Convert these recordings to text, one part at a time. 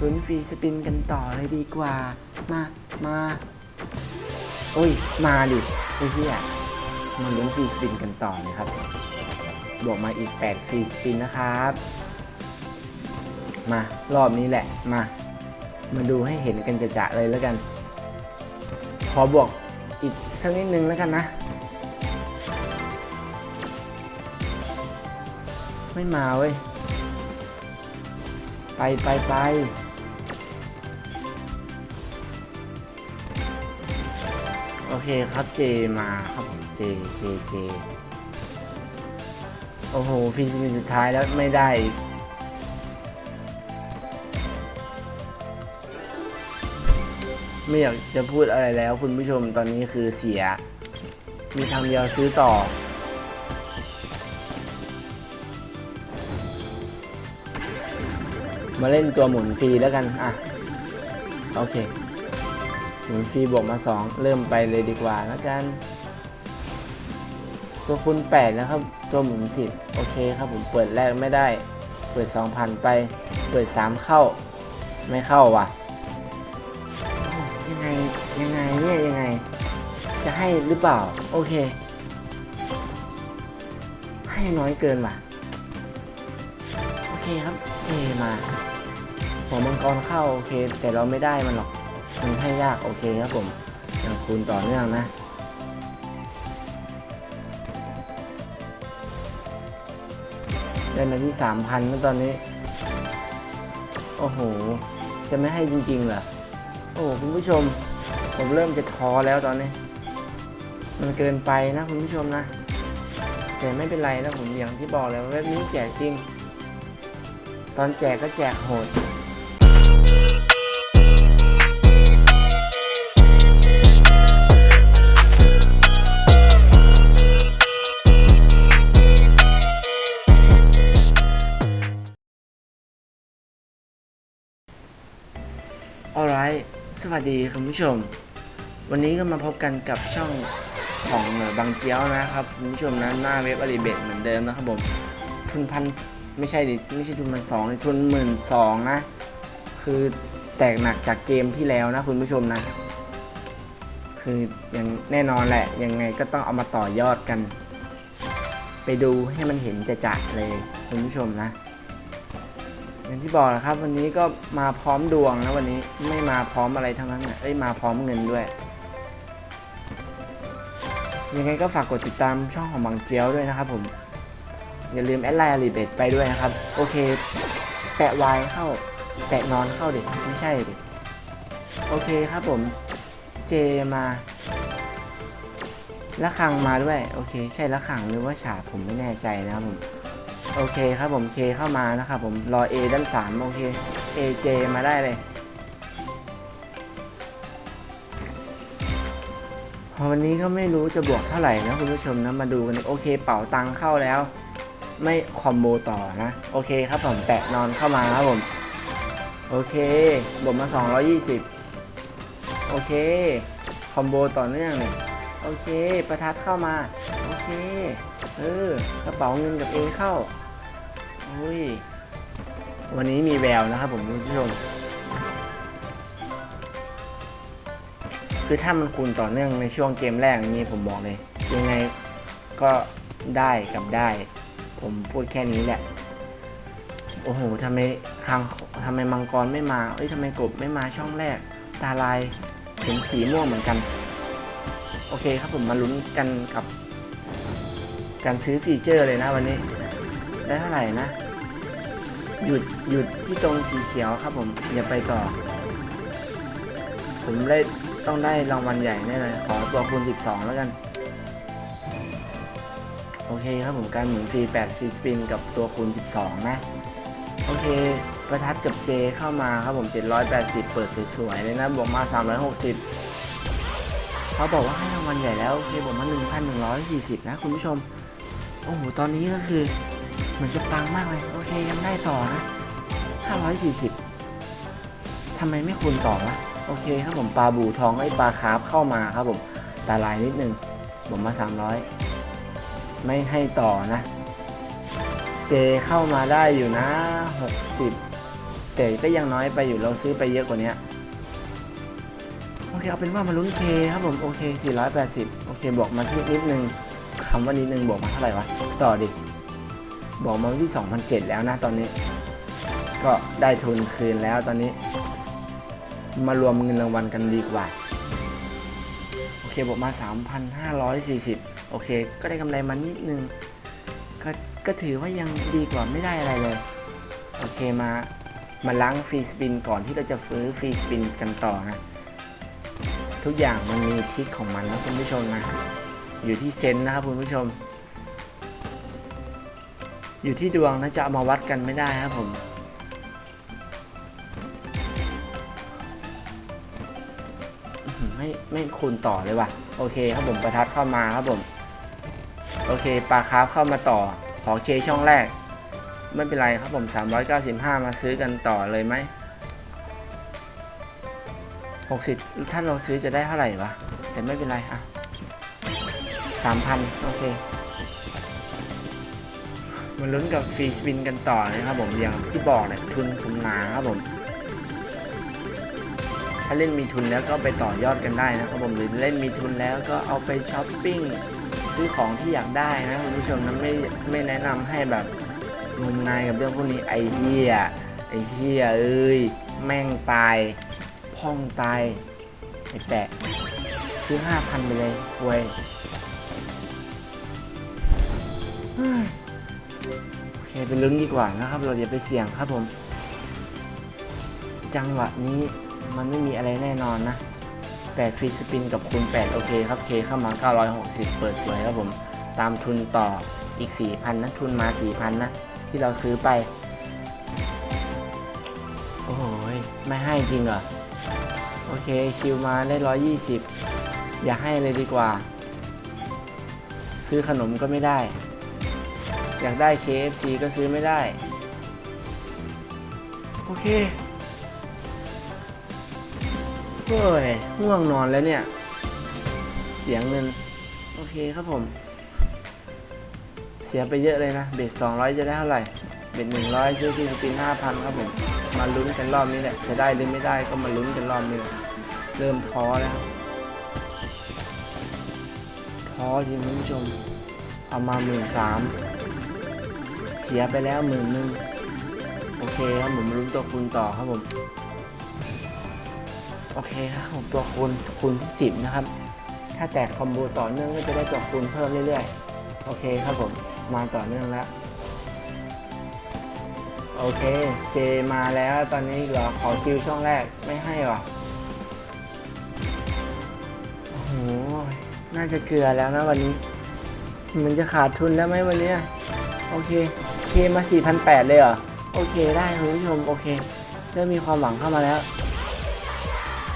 ลุ้นฟรีสปินกันต่อเลยดีกว่า มา มาโอ้ย มาดิไอ้เหี้ยมาลุ้นฟรีสปินกันต่อเลยครับ บวกมาอีก 8 ฟรีสปินนะครับ มารอบนี้แหละ มา มาดูให้เห็นกันจะๆเลยแล้วกัน ขอบวกอีกสักนิดนึงแล้วกันนะ ไม่มาเว้ย ไปไปไป เคครับเจมาครับผมเจเจเจโอ้โหฟีสปินสุดท้ายแล้วไม่ได้อีกไม่อยากจะพูดอะไรแล้ว คุณผู้ชมตอนนี้คือเสีย มีทางเดียวซื้อต่อมาเล่นตัวหมุนฟรีแล้วกัน อะ โอเค หมุนฟรีบวกมา 2 เริ่มไปเลยดีกว่าแล้วกัน ตัวคูณ8แล้วครับ ตัวหมุน 10 โอเคครับผมเปิดแรกไม่ได้ เปิด2,000ไป เปิด 3 เข้า ไม่เข้าว่ะ ยังไง ยังไงเนี่ยยังไง จะให้หรือเปล่า โอเค ให้น้อยเกินว่ะ โอเคครับ เจมาหัวมังกรเข้า โอเค แต่เราไม่ได้มันหรอก มันให้ยากโอเคครับผมยังคูณต่อเนื่องนะได้มาที่3,000แล้วตอนนี้ โอ้โห จะไม่ให้จริงๆเหรอ โอ้คุณผู้ชม ผมเริ่มจะท้อแล้วตอนนี้ มันเกินไปนะคุณผู้ชมนะ แต่ไม่เป็นไรนะผมอย่างที่บอกแล้วเว็บนี้แจกจริง ตอนแจกก็แจกโหด alright สวัสดีคุณผู้ชม วันนี้ก็มาพบกันกับช่องของบางเจียวนะครับคุณผู้ชมนะหน้าเว็บอลีเบตเหมือนเดิมนะครับผมทุนพันไม่ใช่ดิไม่ใช่ทุนพันสองทุนหมื่นสองนะ คือแตกหนักจากเกมที่แล้วนะคุณผู้ชมนะ คือยังแน่นอนแหละ ยังไงก็ต้องเอามาต่อยอดกัน ไปดูให้มันเห็นจะจะเลยคุณผู้ชมนะ อย่างที่บอกนะครับ วันนี้ก็มาพร้อมดวงนะวันนี้ไม่มาพร้อมอะไรทั้งนั้นนะเอ้ยมาพร้อมเงินด้วย ยังไงก็ฝากกดติดตามช่องของบางเจียวด้วยนะครับผม อย่าลืมแอดไลน์อาลีเบตไปด้วยนะครับ โอเค แปะวายเข้า แปะนอนเข้าดิไม่ใช่ดิโอเคครับผมเจมาละคังมาด้วย โอเค ใช่ละคังหรือว่าฉาบผมไม่แน่ใจนะครับผม โอเคครับผมเคเข้ามานะครับผมรอ A ด้านสามโอเค AJ มาได้เลย วันนี้ก็ไม่รู้จะบวกเท่าไหร่นะคุณผู้ชมนะมาดูกันโอเคเป๋าตังค์เข้าแล้ว ไม่คอมโบต่อนะโอเคครับผมแตะนอนเข้ามาครับผมโอเคบวกมา 220 โอเค คอมโบต่อเนื่องเนี่ยโอเค ประทัดเข้ามา โอเค เออกระเป๋าเงินกับ A เข้า อุ้ย วันนี้มีแววนะครับผมคุณผู้ชม คือถ้ามันคูณต่อเนื่องในช่วงเกมแรกอย่างนี้ผมบอกเลย ยังไงก็ได้กับได้ ผมพูดแค่นี้แหละ โอ้โหทำไมคังทำไมมังกรไม่มา เอ้ยทำไมกบไม่มาช่องแรก ตาลายเห็นสีม่วงเหมือนกัน โอเคครับผมมาลุ้นกันกับ การซื้อฟีเจอร์เลยนะวันนี้ ได้เท่าไหร่นะ หยุดหยุดที่ตรงสีเขียวครับผมอย่าไปต่อ ผมได้ต้องได้รางวัลใหญ่แน่เลยขอตัวคูณ 12 แล้วกัน โอเคครับผมการหมุนฟรี8ฟรีสปินกับตัวคูณ 12 นะ โอเค ประทัดกับเจเข้ามาครับผม 780 เปิดสวยๆเลยนะบวกมา 360 เขาบอกว่าให้รางวัลใหญ่แล้ว โอเคบวกมา 1,140 นะคุณผู้ชม โอ้โห ตอนนี้ก็คือ เหมือนจะปังมากเลย โอเคยังได้ต่อนะ 540ทำไมไม่คูณต่อวะโอเคครับผมปลาบูทองไอ้ปลาคาร์ฟเข้ามาครับผมแตาลายนิดนึงผมมา 300 ไม่ให้ต่อนะ เจเข้ามาได้อยู่นะ 60 แต่ก็ยังน้อยไปอยู่เราซื้อไปเยอะกว่านี้โอเคเอาเป็นว่ามาลุ้นเคครับผมโอเค 480 โอเคบวกมาที่นิดนึงคำว่านิดนึงบวกมาเท่าไหร่วะ ต่อดิ บอกมาที่ 2,007 แล้วนะตอนนี้ ก็ได้ทุนคืนแล้วตอนนี้ มารวมเงินรางวัลกันดีกว่า โอเคบวกมา 3,540 โอเค ก็ได้กำไรมานิดนึงก็ก็ถือว่ายังดีกว่าไม่ได้อะไรเลย โอเคมามาล้างฟรีสปินก่อนที่เราจะฟื้นฟรีสปินกันต่อนะ ทุกอย่างมันมีทริคของมันนะคุณผู้ชมนะ อยู่ที่เซนส์นะครับคุณผู้ชม อยู่ที่ดวงนะจะเอามาวัดกันไม่ได้ครับผม ไม่ไม่คูณต่อเลยว่ะ โอเคครับผมประทัดเข้ามาครับผม โอเคปลาคาร์ฟเข้ามาต่อ ขอเคช่องแรก ไม่เป็นไรครับผม 395 มาซื้อกันต่อเลยไหม60ถ้าเราซื้อจะได้เท่าไหร่วะ แต่ไม่เป็นไรอะ3,000 โอเค มาลุ้นกับฟรีสปินกันต่อนะครับผมอย่างที่บอกเนี่ยทุนผมหนาครับผม ถ้าเล่นมีทุนแล้วก็ไปต่อยอดกันได้นะครับผมหรือเล่นมีทุนแล้วก็เอาไปช้อปปิ้งซื้อของที่อยากได้นะคุณผู้ชมนะไม่ไม่แนะนำให้แบบงมงายกับเรื่องพวกนี้ไอเฮียไอเฮียเอ้ยแม่งตายพ่องตายไอแปะซื้อ5,000ไปเลยเว้ย ไปลุ้นดีกว่านะครับ เราอย่าไปเสี่ยงครับผม จังหวะนี้มันไม่มีอะไรแน่นอนนะ 8 ฟรีสปินกับคูณ8 โอเคครับเคเข้ามา 960 เปิดสวยครับผม ตามทุนต่ออีก 4,000 นะ ทุนมา 4,000 นะ ที่เราซื้อไป โอ้โหยไม่ให้จริงเหรอ โอเค คิวมาได้ 120 อย่าให้เลยดีกว่า ซื้อขนมก็ไม่ได้ อยากได้ KFC ก็ซื้อไม่ได้ โอเคโอ้ยง่วงนอนแล้วเนี่ย เสียงเงิน โอเคครับผม เสียไปเยอะเลยนะ เบ็ด200 จะได้เท่าไหร่ เบ็ด100 ซื้อที่สปิน 5,000 ครับผม มาลุ้นกันรอบนี้แหละ จะได้หรือไม่ได้ก็มาลุ้นกันรอบนี้แหละเริ่มท้อแล้วครับท้อจริงคุณผู้ชมเอามาหมื่นสาม เสียไปแล้วหมื่นหนึ่งโอเคครับผมมาลุ้นตัวคูณต่อครับผม โอเคครับผมตัวคูณคูณที่10นะครับ ถ้าแตกคอมโบต่อเนื่องก็จะได้ตัวคูณเพิ่มเรื่อยๆ โอเคครับผมมาต่อเนื่องแล้วโอเค เจมาแล้วตอนนี้เหรอขอคิวช่องแรกไม่ให้หรอโอ้โห น่าจะเกลือแล้วนะวันนี้ มันจะขาดทุนแล้วไหมวันนี้ โอเค มา 4,800 เลยเหรอ โอเคได้คุณผู้ชม โอเค เริ่มมีความหวังเข้ามาแล้ว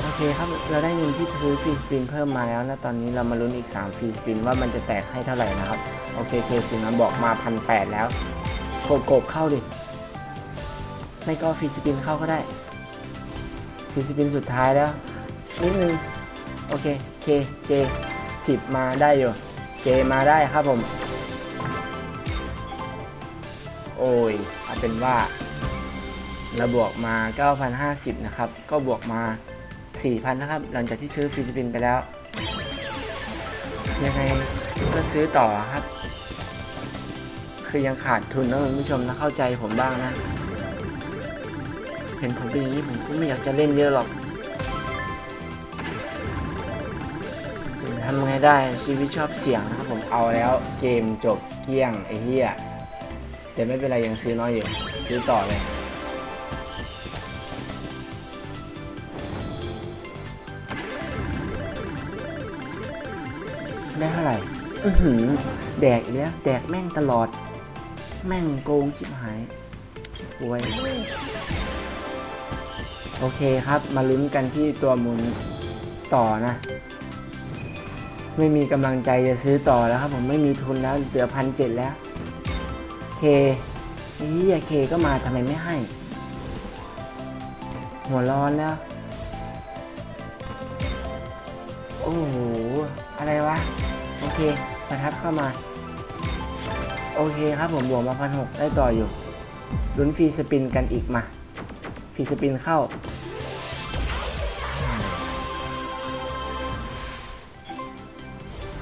โอเคครับ เราได้เงินที่ซื้อฟรีสปินเพิ่มมาแล้วนะตอนนี้เรามาลุ้นอีก 3 ฟรีสปินว่ามันจะแตกให้เท่าไหร่นะครับ โอเคเคสินะบอกมาพันแแล้วโกบโกบเข้าดิ ไม่ก็ฟรีสปินเข้าก็ได้ ฟรีสปินสุดท้ายแล้ว นิดนึง โอเคเคเจสิบมาได้อยู่ เจมาได้ครับผม โอ้ยเอาเป็นว่าเราบวกมา 9,050 นะครับ ก็บวกมา 4,000 นะครับ หลังจากที่ซื้อฟรีสปินไปแล้ว ยังไงก็ซื้อต่อครับ คือยังขาดทุนนะคุณผู้ชมนะเข้าใจผมบ้างนะ เห็นผมเป็นอย่างนี้ผมก็ไม่อยากจะเล่นเยอะหรอกทำไงได้ชีวิตชอบเสี่ยงนะครับผมเอาแล้วเกมจบเกลี้ยงไอ้เหี้ย แต่ไม่เป็นไรยังซื้อน้อยอยู่ ซื้อต่อเลยได้เท่าไหร่ อือหือ แดกอีกแล้ว แดกแม่งตลอด แม่งโกงชิบหายป่วย โอเคครับ มาลุ้นกันที่ตัวหมุนต่อนะ ไม่มีกำลังใจจะซื้อต่อแล้วครับ ผมไม่มีทุนแล้วเหลือพันเจ็ดแล้ว เคนี่ยเคก็มาทำไมไม่ให้ หัวร้อนแล้ว โอ้โห อะไรวะ โอเค ประทัดเข้ามา โอเคครับผมบวกมาพันหกได้ต่ออยู่ลุ้นฟรีสปินกันอีกมา ฟรีสปินเข้า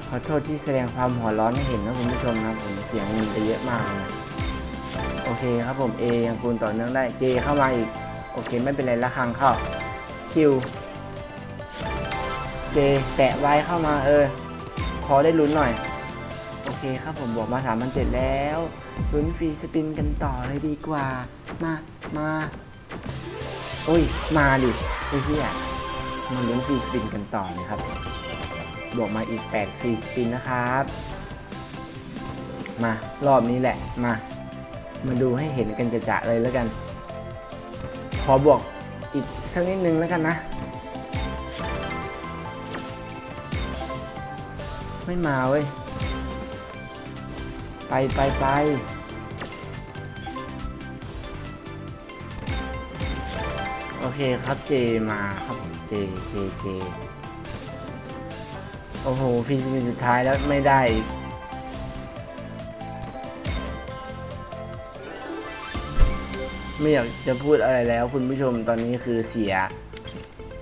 ขอโทษที่แสดงความหัวร้อนให้เห็นนะคุณผู้ชมนะผมเสียงมันไปเยอะมากเลย เคครับผม A ยังคูณต่อเนื่องได้ J เข้ามาอีก โอเคไม่เป็นไรละครังเข้า Q J แตะไว้เข้ามาเออ พอได้ลุ้นหน่อย โอเคครับผมบอกมา3 0 0แล้วลุ้นฟรีสปินกันต่อเลยดีกว่า มามาโอ้ย มาดิไอ้เหี้ยมาลุ้นฟรีสปินกันต่อเลยครับ บวกมาอีก 8 ฟรีสปินนะครับ มารอบนี้แหละมา มาดูให้เห็นกันจะๆเลยแล้วกัน ขอบวกอีกสักนิดนึงแล้วกันนะ ไม่มาเว้ย ไปไปไปโอเคครับเจมาครับผมเจเจเจโอ้โหฟีสปินสุดท้ายแล้วไม่ได้อีก ไม่อยากจะพูดอะไรแล้ว คุณผู้ชมตอนนี้คือเสีย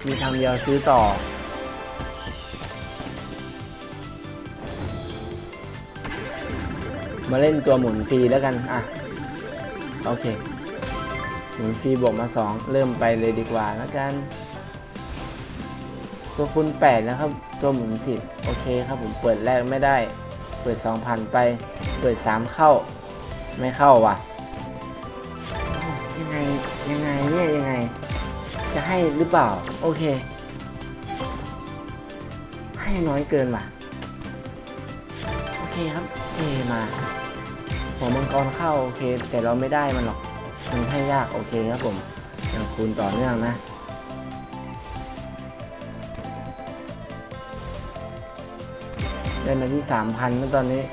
มีทางเดียวซื้อต่อ มาเล่นตัวหมุนฟรีแล้วกัน อะ โอเค หมุนฟรีบวกมา 2 เริ่มไปเลยดีกว่าแล้วกัน ตัวคูณ8นะครับ ตัวหมุน 10 โอเคครับผมเปิดแรกไม่ได้ เปิด 2,000 ไป เปิด 3 เข้า ไม่เข้าว่ะ ยังไงยังไงเนี่ยยังไง จะให้หรือเปล่า โอเค ให้น้อยเกินว่ะ โอเคครับเจมาหัวมังกรเข้าโอเค แต่เราไม่ได้มันหรอกมันให้ยากโอเคครับผมยังคูณต่อเนื่องนะได้มาที่3,000เมื่อตอนนี้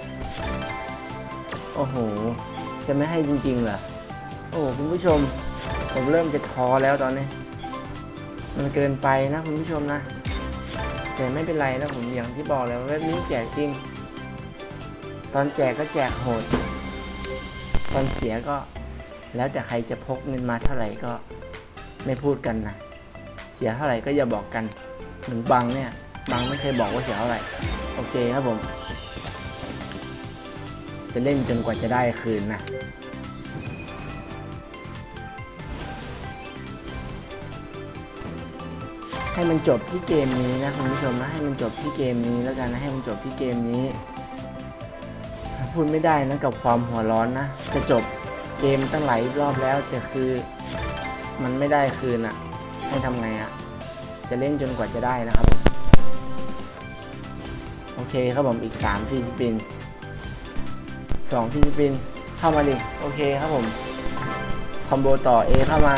โอ้โห จะไม่ให้จริงๆเหรอ โอ้คุณผู้ชม ผมเริ่มจะท้อแล้วตอนนี้ มันเกินไปนะคุณผู้ชมนะ แต่ไม่เป็นไรนะผมอย่างที่บอกแล้วว่าเว็บนี้แจกจริง ตอนแจกก็แจกโหด ตอนเสียก็แล้วแต่ใครจะพกเงินมาเท่าไหร่ก็ไม่พูดกันนะ เสียเท่าไหร่ก็อย่าบอกกันเหมือนบังเนี่ยบังไม่เคยบอกว่าเสียเท่าไหร่ โอเคครับผม จะเล่นจนกว่าจะได้คืนนะ ให้มันจบที่เกมนี้นะคุณผู้ชมนะให้มันจบที่เกมนี้แล้วกันนะให้มันจบที่เกมนี้ พูดไม่ได้นะกับความหัวร้อนนะจะจบเกมตั้งหลายรอบแล้วแต่คือมันไม่ได้คืนอะ่ะ ให้ทำไงอะ่ะ จะเล่นจนกว่าจะได้นะครับโอเคครับผมอีก 3ฟรีสปิน 2ฟรีสปิน เข้ามาดิ โอเคครับผม คอมโบต่อ A เข้ามา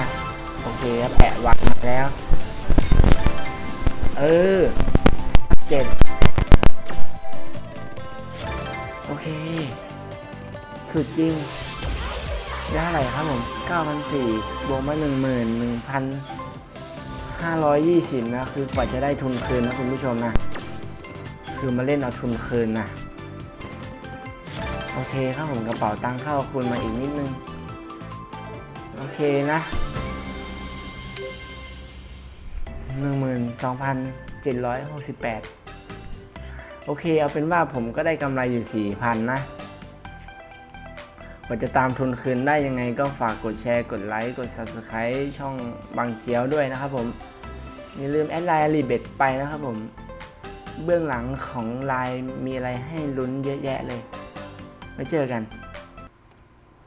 โอเคครับแปะวางมาแล้ว เออเจ็ดโอเค สุดจริง ได้เท่าไหร่ครับผม 9,004บวกมา 11,520 นะ คือกว่าจะได้ทุนคืนนะคุณผู้ชมนะ คือมาเล่นเอาทุนคืนนะ โอเคครับผมกระเป๋าตังค์เข้าคุณมาอีกนิดนึง โอเคนะ 12,768 โอเค เอาเป็นว่าผมก็ได้กำไรอยู่ 4,000 นะกว่าจะตามทุนคืนได้ยังไงก็ฝากกดแชร์ กดไลค์ กด Subscribe ช่องบางเจียวด้วยนะครับผม อย่าลืมแอดไลน์รีเบตไปนะครับผม เบื้องหลังของไลน์มีอะไรให้ลุ้นเยอะแยะเลย ไว้เจอกัน